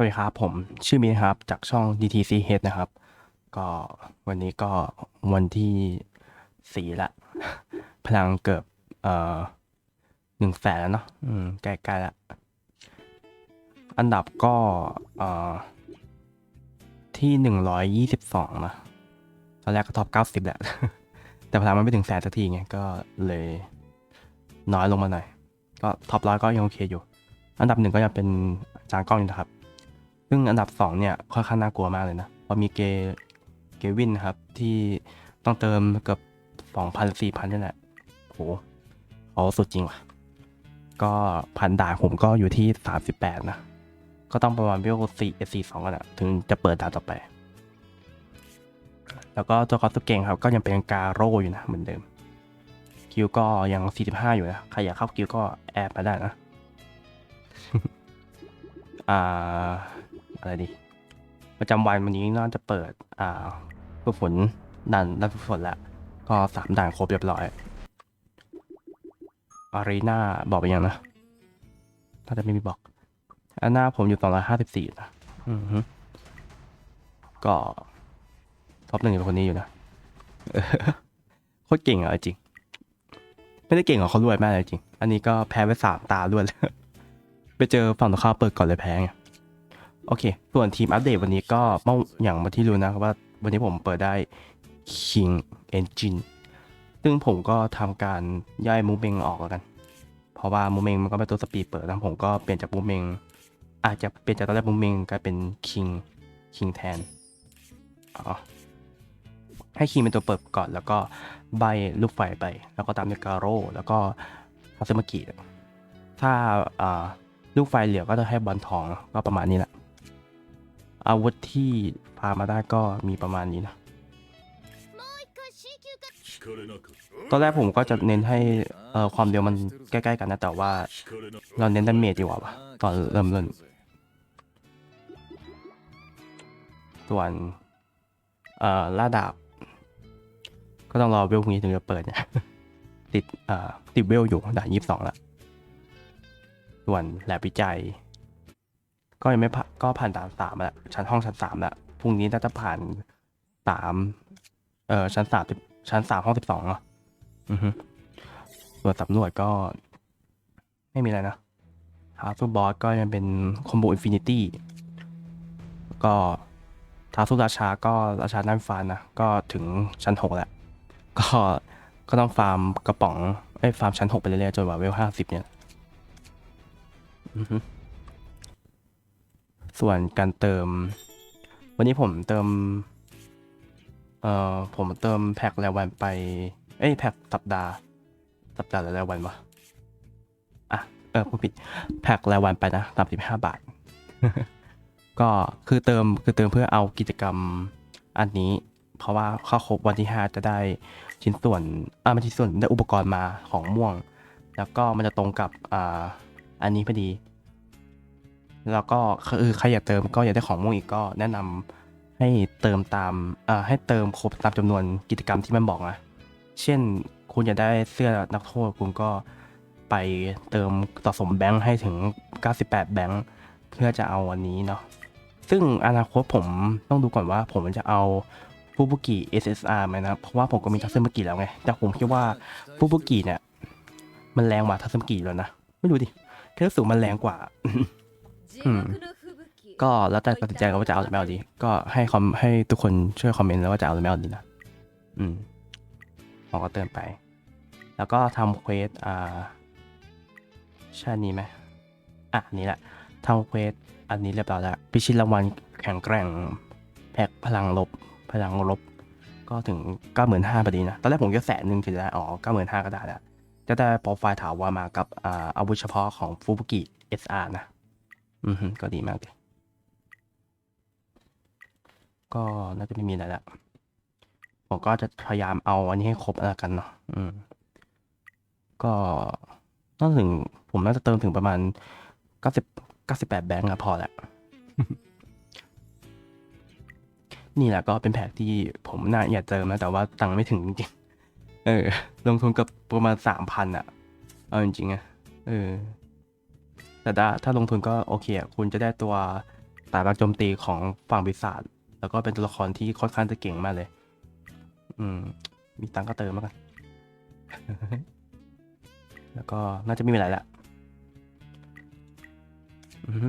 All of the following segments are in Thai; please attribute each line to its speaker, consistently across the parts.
Speaker 1: สวัสดีครับผมชื่อมีนครับ จากช่อง DTC Head นะครับ ก็วันนี้ก็วันที่สี่ละ พลังเกือบเอ่อหนึ่งแสนแล้วเนาะอืมใกล้ๆละ อันดับก็เอ่อที่หนึ่งร้อยยี่สิบสองนะตอนแรกก็ท็อปเก้าสิบแหละ แต่พลังมันไม่ถึงแสนสักทีไงก็เลยน้อยลงมาหน่อย ก็ท็อปร้อยก็ยังโอเคอยู่ อันดับหนึ่งก็ยังเป็นจางกล้องอยู่นะครับ ซึ่งอันดับ 2 เนี่ยค่อนข้างน่ากลัวมากเลยนะเพราะมีเกเกวินครับ ที่ต้องเติมเกือบสองพันสี่พันนี่แหละโหเขาสุดจริงว่ะ ก็พันด่านผมก็อยู่ที่สามสิบแปดนะ ก็ต้องประมาณเวลสี่เอสี่สองกันอะถึงจะเปิดด่านต่อไป แล้วก็ตัวคอสเก่งครับ ก็ยังเป็นกาโร่อยู่นะ เหมือนเดิม คิวก็ยัง 45 อยู่นะ ใครอยากเข้าคิวก็แอบมาได้นะ อ่า อะไรดี ประจำวันวันนี้น่าจะเปิด อ่าฝึกฝนด่านด่านฝึกฝนแล้วก็สามด่านครบเรียบร้อยอารีนาบอกไปยังนะถ้าจะไม่มีบอกอันหน้าผมอยู่สองร้อยห้าสิบสี่นะอือฮึก็ท็อปหนึ่งเป็นคนนี้อยู่นะโคตรเก่งอะจริง ไม่ได้เก่งหรอกเขารวยมากเลยจริง อันนี้ก็แพ้ไปสามตาด้วยเลยไปเจอฝั่งตรงข้ามเปิดก่อนเลยแพ้ไง โอเค ส่วนทีมอัปเดตวันนี้ก็เมื่ออย่างมาที่รู้นะครับว่าวันนี้ผมเปิดได้ King Engine ซึ่งผมก็ทำการย่อยมูเมงออกแล้วกัน เพราะว่ามูเมงมันก็เป็นตัวสปีดเปิดแล้วผมก็เปลี่ยนจากมูเมงอาจจะเปลี่ยนจากตอนแรกมูเมงกลายเป็น King King แทนอ๋อให้ King เป็นตัวเปิดก่อนแล้วก็ใบลูกไฟไป แล้วก็ตามด้วยการโร่แล้วก็คาซึมากิถ้าอ่าลูกไฟเหลือก็จะให้บอลทองก็ประมาณนี้แหละ อาวุธที่พามาได้ก็มีประมาณนี้นะ ตอนแรกผมก็จะเน้นให้เอ่อความเร็วมันใกล้ๆกันนะ แต่ว่าเราเน้นดาเมจดีกว่าวะตอนเริ่มเล่นส่วนเอ่อล่าดาบ ก็ต้องรอเวลพรุ่งนี้ถึงจะเปิดเนี่ยติดเอ่อติดเวลอยู่ด่านยี่สิบสองละส่วนแลบวิจัย ก็ยังไม่ผ่านก็ผ่านด่านสามแล้วชั้นห้องชั้นสามแล้วพรุ่งนี้น่าจะผ่านสามเอ่อชั้นสามชั้นสามห้องสิบสองเนาะอือฮึส่วนสำรวจก็ ไม่มีอะไรนะฮาร์ซูบอสก็ยังเป็นคอมโบอินฟินิตี้ก็ท้าสูราชาก็ราชาด้านฟ้านะก็ถึงชั้นหกแล้วก็ก็ต้องฟาร์มกระป๋องไอ้ฟาร์มชั้นหกไปเรื่อยๆจนกว่าเวลห้าสิบเนี่ย อือฮึ ส่วนการเติม วันนี้ผมเติม เอ่อ ผมเติมแพ็ครายวันไป เอ้ย แพ็คสัปดาห์ สัปดาห์หรือรายวันวะอะ เออผู้ผิด แพ็ครายวันไปนะสามสิบห้าบาท ก็คือเติม คือเติมเพื่อเอากิจกรรมอันนี้ เพราะว่าเข้าครบวันที่ห้าจะได้ชิ้นส่วน อ่าไม่ใช่ชิ้นส่วนได้อุปกรณ์มาของม่วง แล้วก็มันจะตรงกับ อ่า อันนี้พอดี แล้วก็คือใครอยากเติมก็อยากได้ของม่วงอีกก็แนะนำให้เติมตามเอ่อให้เติมครบตามจำนวนกิจกรรมที่มันบอกนะเช่นคุณอยากได้เสื้อนักโทษคุณก็ไปเติมสะสมแบงค์ให้ถึง 98 แบงค์เพื่อจะเอาอันนี้เนาะซึ่งอนาคตผมต้องดูก่อนว่าผมจะเอาฟูบุกิ SSR ไหมนะเพราะว่าผมก็มีทัศนกิแล้วไง แต่ผมคิดว่าฟูบุกิเนี่ย มันแรงกว่าทัศนกิแล้วนะ ไม่รู้ดิแค่รู้สึกมันแรงกว่า
Speaker 2: อืม
Speaker 1: ก็แล้วแต่ตัดสินใจกันว่าจะเอาหรือไม่เอาดี ก็ให้คอมให้ทุกคนช่วยคอมเมนต์แล้วว่าจะเอาหรือไม่เอาดีนะ อืมผมก็เติมไป แล้วก็ทำเควสอ่าใช่อันนี้ไหมอะอันนี้แหละทำเควสอันนี้เรียบร้อยแล้วพิชิตรางวัลแข็งแกร่งแพ็คพลังลบ พลังลบ ก็ถึงเก้าหมื่นห้าพอดีนะ ตอนแรกผมจะแสนหนึ่งถึงจะได้อ๋อเก้าหมื่นห้าก็ได้แล้วจะได้โปรไฟล์ถาวรมากับอ่าอาวุธเฉพาะของฟูบุกิ SR นะ อือฮึก็ดีมากเลยก็น่าจะไม่มีอะไรละผมก็จะพยายามเอาอันนี้ให้ครบแล้วกันเนาะอืม ก็น่าถึง ผมน่าจะเติมถึงประมาณเก้าสิบเก้าสิบแปดแบงก์อะพอแหละนี่แหละก็เป็นแผกที่ผมน่าอยากเติมนะ แต่ว่าตังค์ไม่ถึงจริงเออ ลงทุนกับประมาณสามพันอะเอาจริงๆอะเออ แต่ถ้าลงทุนก็โอเคคุณจะได้ตัวสายบักโจมตีของฝั่งปีศาจแล้วก็เป็นตัวละครที่ค่อนข้างจะเก่งมากเลย อืม มีตังค์ก็เติมแล้วกัน แล้วก็น่าจะไม่มีอะไรละอือ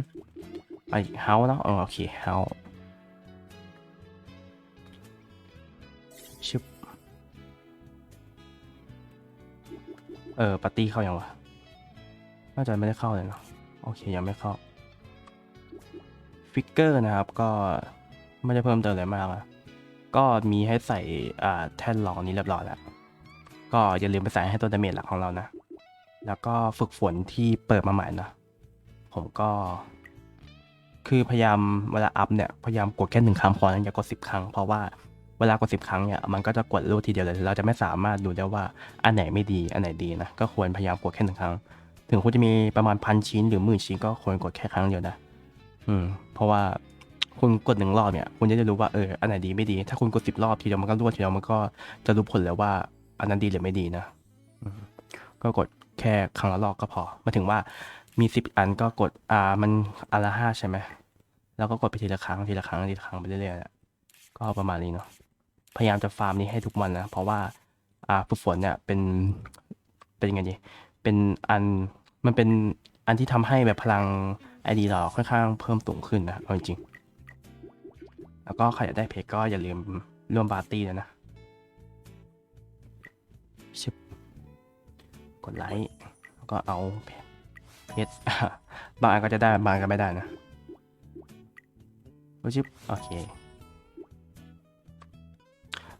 Speaker 1: ไปเฮาเนาะโอเคเฮาชึบเออปาร์ตี้เข้ายังวะน่าจะไม่ได้เข้าเลยเนาะ โอเคยังไม่เข้าฟิกเกอร์นะครับก็ไม่ได้เพิ่มเติมอะไรมากนะก็มีให้ใส่อ่าแท่นรองนี้เรียบร้อยแล้ว ก็อย่าลืมไปใส่ให้ตัวดาเมจหลักของเรานะ แล้วก็ฝึกฝนที่เปิดมาใหม่นะ ผมก็ คือพยายามเวลาอัพเนี่ย พยายามกดแค่หนึ่งครั้งพอนะอย่ากดสิบครั้งเพราะว่าเวลากดสิบครั้งเนี่ยมันก็จะกดรูดทีเดียวเลย เราจะไม่สามารถดูได้ว่าอันไหนไม่ดีอันไหนดีนะ ก็ควรพยายามกดแค่หนึ่งครั้ง ถึงคุณจะมีประมาณพันชิ้นหรือหมื่นชิ้นก็ควรกดแค่ครั้งเดียวนะ อืม เพราะว่าคุณกดหนึ่งรอบเนี่ย คุณจะได้รู้ว่าเอออันไหนดีไม่ดี ถ้าคุณกดสิบรอบทีเดียวมันก็รวดทีเดียวมันก็จะรู้ผลแล้วว่า อันนั้นดีหรือไม่ดีนะก็กดแค่ครั้งละรอบก็พอมาถึงว่ามีสิบอันก็กดอ่ามันอันละห้าใช่ไหมแล้วก็กดไปทีละครั้งทีละครั้งทีละครั้งไปเรื่อยๆแหละก็ประมาณนี้เนาะพยายามจะฟาร์มนี้ให้ทุกวันนะเพราะว่าอ่าฝึกฝนเนี่ยเป็นเป็นยังไงดีเป็นอัน มันเป็นอันที่ทำให้แบบพลังไอดีเราค่อนข้างเพิ่มสูงขึ้นนะเอาจริงๆแล้วก็ใครอยากได้เพจก็อย่าลืมร่วมปาร์ตี้ด้วยนะชิบกดไลค์แล้วก็เอาเพจบางอันก็จะได้บางก็ไม่ได้นะโอชิบโอเค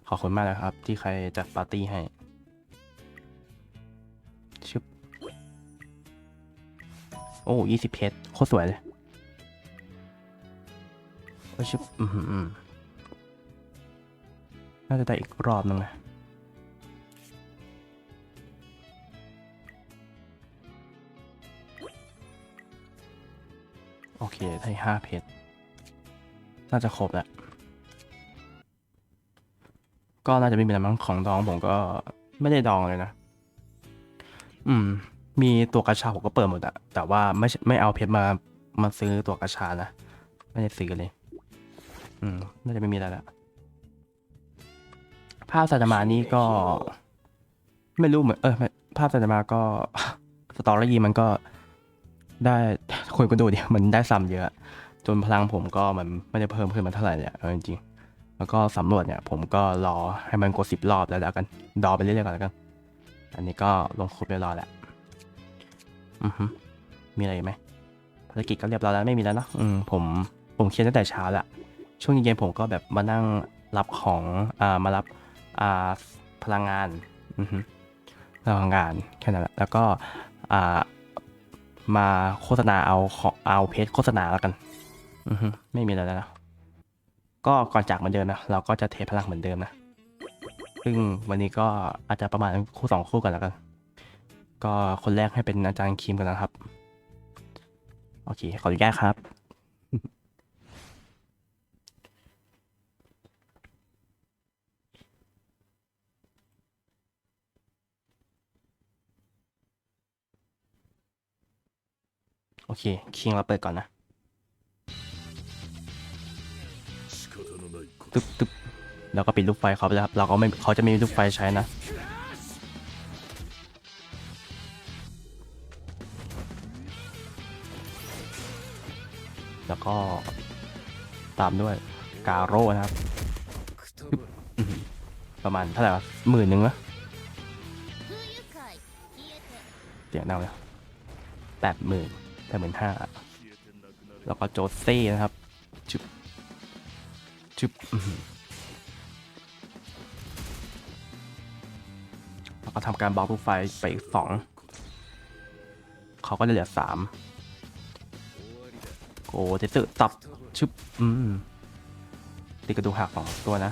Speaker 1: ขอบคุณมากนะครับ ที่ใครจัดปาร์ตี้ให้ อ้ยี่สิบเพชรโคตรสวยเลยโอ้ชิบอืมอืมน่าจะได้อีกรอบนึงนะโอเค ได้ห้าเพชรน่าจะครบแล้ว ก็น่าจะไม่มีอะไรมั้งของดองผมก็ไม่ได้ดองเลยนะ อืม มีตัวกระชาผมก็เปิดหมดอะแต่ว่าไม่ไม่เอาเพชรมามาซื้อตัวกระชานะ ไม่ได้ซื้อเลย อืมน่าจะไม่มีอะไรละภาพสัตมานี่ก็ ไม่รู้เหมือนเออภาพสัตมาก็สตอรี่มันก็ได้คุยก็ดูเดิมันได้ซ้ำเยอะ จนพลังผมก็มันไม่ได้เพิ่มขึ้นมาเท่าไหร่เนี่ยเอาจริงๆแล้วก็สำรวจเนี่ย ผมก็รอให้มันกดสิบรอบแล้วแล้วกัน ดอไปเรื่อยๆก่อนแล้วกัน อันนี้ก็ลงครบเรียบร้อยแล้ว อือฮึมีอะไรอีกไหมภารกิจก็เรียบร้อยแล้วไม่มีแล้วเนอะอืมผมผมเคลียร์ตั้งแต่เช้าละช่วงเย็นๆผมก็แบบมานั่งรับของอ่ามารับอ่าพลังงานอือฮึพลังงานแค่นั้นแหละแล้วก็อ่ามาโฆษณาเอาของเอาเพจโฆษณาแล้วกันอือฮึไม่มีอะไรแล้วนะก็ก่อนจากเหมือนเดิมนะเราก็จะเทพลังเหมือนเดิมนะซึ่งวันนี้ก็อาจจะประมาณคู่สองคู่กันแล้วกัน ก็คนแรกให้เป็นอาจารย์คิมกันนะครับ โอเค ขออนุญาตครับ โอเค คิงเราเปิดก่อนนะตึ๊บตึ๊บแล้วก็ปิดลูกไฟเขาไปแล้วครับ เราก็ไม่เขาจะไม่มีลูกไฟใช้นะ ตามด้วยกาโร่นะครับประมาณเท่าไหร่วะหมื่นหนึ่งวะเสียงเน่าเลยแปดหมื่นแปดหมื่นห้าแล้วก็โจเซ่นะครับจุบจุบแล้วก็ทำการบล็อกลูกไฟไปสองเขาก็จะเหลือสามโกเจสึตับ ชึบ อืมตีกระดูกหักสองตัวนะ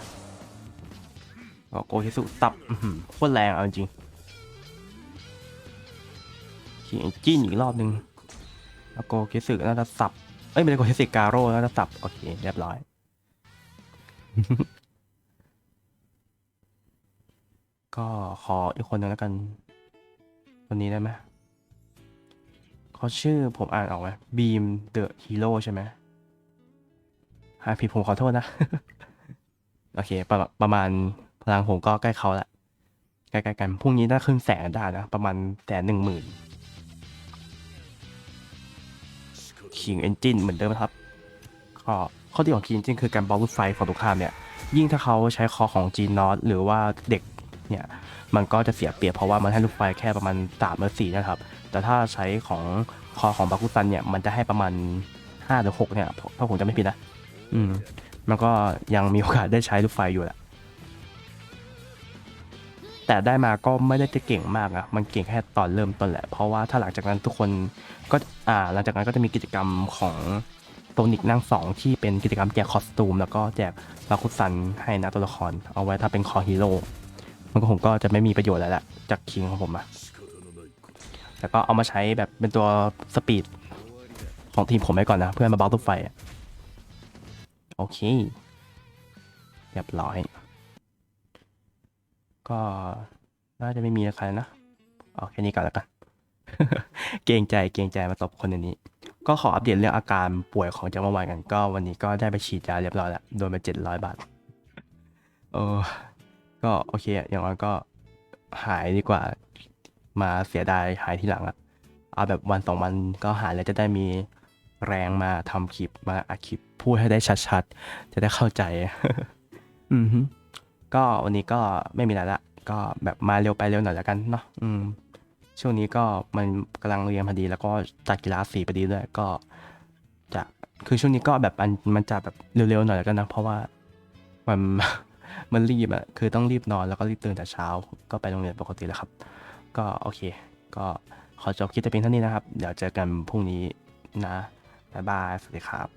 Speaker 1: ก็โกเทสุตับโคตรแรงเอาจริงขี่จิ้นอีกรอบนึงแล้วโกคิสึน่าจะสับ เอ้ยไม่ใช่โกคิสึกาโร่น่าจะสับ โอเค เรียบร้อย ก็ขออีกคนหนึ่งแล้วกันคนนี้ได้ไหมเขาชื่อผมอ่านออกไหมบีมเดอะฮีโร่ใช่ไหม หากผิดผมขอโทษนะ โอเค ประประมาณพลังผมก็ใกล้เขาละใกล้ๆกันพรุ่งนี้น่าขึ้นแสนได้นะ ประมาณแสนหนึ่งหมื่นคิงเอนจินเหมือนเดิมนะครับก็ข้อดีของคิงเอนจินคือการบล็อกลูกไฟฝั่งตรงข้ามเนี่ย ยิ่งถ้าเขาใช้คอของจีนนอตหรือว่าเด็กเนี่ย มันก็จะเสียเปรียบเพราะว่ามันให้ลูกไฟแค่ประมาณสามหรือสี่นะครับ แต่ถ้าใช้ของคอของบากุตันเนี่ย มันจะให้ประมาณห้าหรือหกเนี่ย ถ้าผมจะไม่ผิดนะ อืมมันก็ยังมีโอกาสได้ใช้ลูกไฟอยู่แหละ แต่ได้มาก็ไม่ได้จะเก่งมากอะมันเก่งแค่ตอนเริ่มต้นแหละ เพราะว่าถ้าหลังจากนั้นทุกคนก็อ่าหลังจากนั้นก็จะมีกิจกรรมของโตนิกนั่งสองที่เป็นกิจกรรมแจกคอสตูม แล้วก็แจกบาคุซันให้นะตัวละคร เอาไว้ถ้าเป็นคอฮีโร่มันก็ผมก็จะไม่มีประโยชน์แล้วแหละจากคิงของผมอะแต่ก็เอามาใช้แบบเป็นตัวสปีดของทีมผมไว้ก่อนนะ เพื่อมาบล็อกตัวไฟอะ โอเค เรียบร้อย ก็น่าจะไม่มีอะไรนะเอาแค่นี้ก่อนแล้วกัน เกรงใจเกรงใจมาตบคนในนี้ ก็ขออัปเดตเรื่องอาการป่วยของเจ้าเมื่อวานกัน ก็วันนี้ก็ได้ไปฉีดยาเรียบร้อยแล้ว โดนไปเจ็ดร้อยบาทเออก็โอเคอะอย่างน้อยก็หายดีกว่า มาเสียดายหายทีหลังอะเอาแบบวันสองวันก็หายแล้วจะได้มี แรงมาทำคลิปมาอัดคลิปพูดให้ได้ชัดๆ จะได้เข้าใจ อือฮึก็วันนี้ก็ไม่มีอะไรละ ก็แบบมาเร็วไปเร็วหน่อยแล้วกันเนาะอืม ช่วงนี้ก็มันกำลังเรียนพอดี แล้วก็จัดกีฬาสีพอดีด้วยก็ จะคือช่วงนี้ก็แบบมันมันจะแบบเร็วๆหน่อยแล้วกันนะเพราะว่ามันมันรีบอะคือต้องรีบนอนแล้วก็รีบตื่นแต่เช้า ก็ไปโรงเรียนปกติแล้วครับ ก็โอเค ก็ขอจบคลิปแต่เพียงเท่านี้นะครับ เดี๋ยวเจอกันพรุ่งนี้นะ บ๊ายบาย สวัสดีครับ